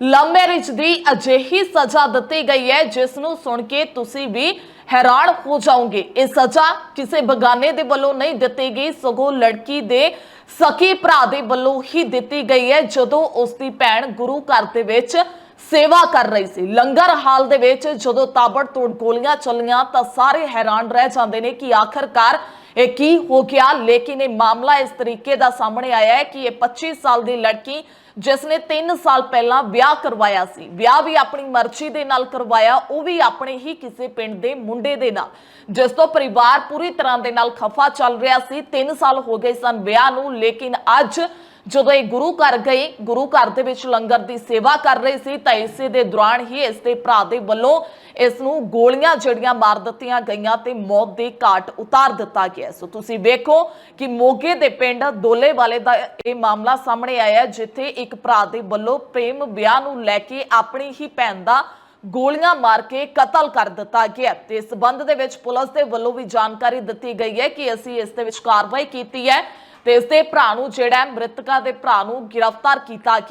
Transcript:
Love marriage ਦੀ ਅਜਿਹੀ ਸਜ਼ਾ ਦਿੱਤੀ ਗਈ ਹੈ, ਜਿਸ ਨੂੰ ਸੁਣ ਕੇ ਤੁਸੀਂ ਵੀ ਹੈਰਾਨ ਹੋ ਜਾਓਗੇ। ਇਹ ਸਜ਼ਾ ਕਿਸੇ ਬਗਾਨੇ ਦੇ ਵੱਲੋਂ ਨਹੀਂ ਦਿੱਤੀ ਗਈ, ਸਗੋਂ ਲੜਕੀ ਦੇ ਸਕੀ ਭਰਾ ਦੇ ਵੱਲੋਂ ਹੀ ਦਿੱਤੀ ਗਈ ਹੈ, ਜਦੋਂ ਉਸ ਦੀ ਭੈਣ ਗੁਰੂ ਘਰ ਦੇ ਵਿੱਚ ਸੇਵਾ ਕਰ ਰਹੀ ਸੀ। ਲੰਗਰ ਹਾਲ ਦੇ ਵਿੱਚ ਜਦੋਂ ਤਾਬੜ ਤੋੜ ਗੋਲੀਆਂ ਚੱਲੀਆਂ, ਤਾਂ ਸਾਰੇ ਹੈਰਾਨ ਰਹਿ ਜਾਂਦੇ ਨੇ ਕਿ ਆਖਰਕਾਰ ਇਹ ਕੀ ਹੋ ਗਿਆ? ਲੇਕਿਨ ਇਹ ਮਾਮਲਾ ਇਸ ਤਰੀਕੇ ਦਾ ਸਾਹਮਣੇ ਆਇਆ ਹੈ ਕਿ ਇਹ 25 ਸਾਲ ਦੀ ਲੜਕੀ ਜਿਸ ਨੇ 3 ਸਾਲ ਪਹਿਲਾਂ ਵਿਆਹ ਕਰਵਾਇਆ ਸੀ। ਵਿਆਹ ਵੀ ਆਪਣੀ ਮਰਜ਼ੀ ਦੇ ਨਾਲ ਕਰਵਾਇਆ, ਉਹ ਵੀ ਆਪਣੇ ਹੀ ਕਿਸੇ ਪਿੰਡ ਦੇ ਮੁੰਡੇ ਦੇ ਨਾਲ। ਜਿਸ ਤੋਂ ਪਰਿਵਾਰ ਪੂਰੀ ਤਰ੍ਹਾਂ ਦੇ ਨਾਲ ਖਫਾ ਚੱਲ ਰਿਹਾ ਸੀ। 3 ਸਾਲ ਹੋ ਗਏ ਸਨ ਵਿਆਹ ਨੂੰ, ਲੇਕਿਨ ਅੱਜ ਜਦੋਂ ਇਹ ਗੁਰੂ ਘਰ ਗਏ, ਗੁਰੂ ਘਰ ਦੇ ਵਿੱਚ ਲੰਗਰ ਦੀ ਸੇਵਾ ਕਰ ਰਹੇ ਸੀ, ਤਾਂ ਇਸੇ ਦੇ ਦੌਰਾਨ ਹੀ ਇਸ ਦੇ ਭਰਾ ਦੇ ਵੱਲੋਂ ਇਸ ਨੂੰ ਗੋਲੀਆਂ ਜਿਹੜੀਆਂ ਮਾਰ ਦਿੱਤੀਆਂ ਗਈਆਂ ਤੇ ਮੌਤ ਦੇ ਘਾਟ ਉਤਾਰ ਦਿੱਤਾ ਗਿਆ। ਸੋ ਤੁਸੀਂ ਵੇਖੋ ਕਿ ਮੋਗੇ ਦੇ ਪਿੰਡ ਦੋਲੇ ਵਾਲੇ ਦਾ ਇਹ ਮਾਮਲਾ ਸਾਹਮਣੇ ਆਇਆ ਜਿੱਥੇ ਇੱਕ ਭਰਾ ਦੇ ਵੱਲੋਂ ਪ੍ਰੇਮ ਵਿਆਹ ਨੂੰ ਲੈ ਕੇ ਆਪਣੀ ਹੀ ਭੈਣ ਦਾ ਗੋਲੀਆਂ ਮਾਰ ਕੇ ਕਤਲ ਕਰ ਦਿੱਤਾ ਗਿਆ। ਤੇ ਇਸ ਸੰਬੰਧ ਦੇ ਵਿੱਚ ਪੁਲਿਸ ਦੇ ਵੱਲੋਂ ਵੀ ਜਾਣਕਾਰੀ ਦਿੱਤੀ ਗਈ ਹੈ ਕਿ ਅਸੀਂ ਇਸ ਦੇ ਵਿੱਚ ਕਾਰਵਾਈ ਕੀਤੀ ਹੈ। ਤੇ ਇਸ ਦੇ ਭਰਾ ਨੂੰ ਜਿਹੜਾ ਹੈ, ਮ੍ਰਿਤਕਾ ਦੇ ਭਰਾ ਨੂੰ ਗ੍ਰਿਫਤਾਰ ਕੀਤਾ ਗਿਆ